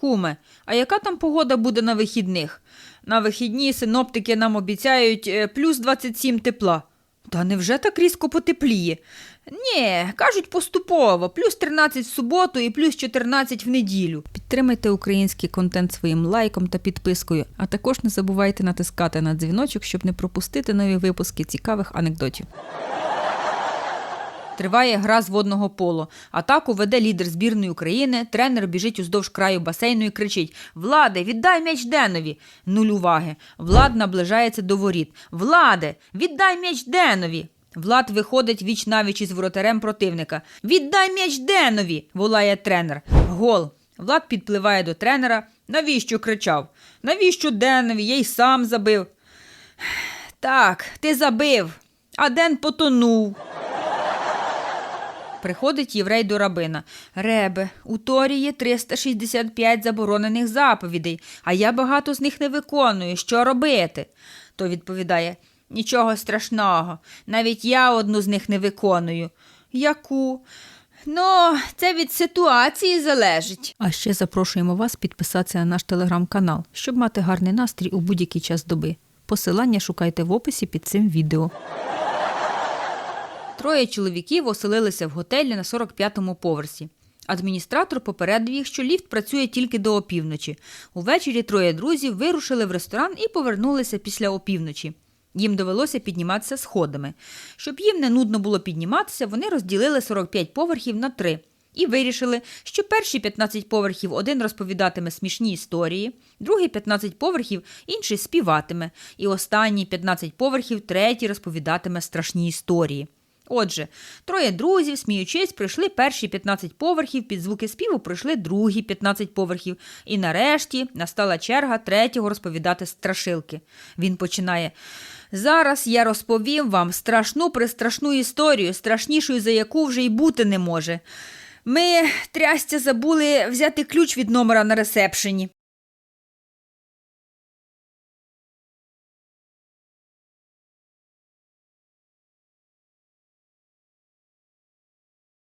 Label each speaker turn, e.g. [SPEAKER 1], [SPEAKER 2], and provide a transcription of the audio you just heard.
[SPEAKER 1] Куме, а яка там погода буде на вихідних? На вихідні синоптики нам обіцяють е, плюс 27 тепла. Та невже так різко потепліє? Ні, кажуть поступово, плюс 13 в суботу і плюс 14 в неділю. Підтримайте український контент своїм лайком та підпискою, а також не забувайте натискати на дзвіночок, щоб не пропустити нові випуски цікавих анекдотів. Триває гра з водного поло. Атаку веде лідер збірної України. Тренер біжить уздовж краю басейну і кричить: Владе, віддай м'яч Денові. Нуль уваги. Влад наближається до воріт. Владе, віддай м'яч Денові. Влад виходить віч навіч із воротарем противника. Віддай м'яч Денові. волає тренер. Гол. Влад підпливає до тренера. Навіщо кричав? Навіщо Денові? Я й сам забив. Так, ти забив, а Ден потонув. Приходить єврей до рабина. Ребе, у Торі є 365 заборонених заповідей, а я багато з них не виконую. Що робити? Той відповідає: Нічого страшного, навіть я одну з них не виконую. Яку? Ну, це від ситуації залежить. А ще запрошуємо вас підписатися на наш телеграм-канал, щоб мати гарний настрій у будь-який час доби. Посилання шукайте в описі під цим відео. Троє чоловіків оселилися в готелі на 45-му поверсі. Адміністратор попередив їх, що ліфт працює тільки до опівночі. Увечері троє друзів вирушили в ресторан і повернулися після опівночі. Їм довелося підніматися сходами. Щоб їм не нудно було підніматися, вони розділили 45 поверхів на три і вирішили, що перші 15 поверхів один розповідатиме смішні історії, другий 15 поверхів інший співатиме, і останні 15 поверхів третій розповідатиме страшні історії. Отже, троє друзів, сміючись, пройшли перші 15 поверхів, під звуки співу пройшли другі 15 поверхів. І нарешті настала черга третього розповідати страшилки. Він починає. Зараз я розповім вам страшну пристрашну історію, страшнішою, за яку вже й бути не може. Ми, трястя, забули взяти ключ від номера на ресепшені.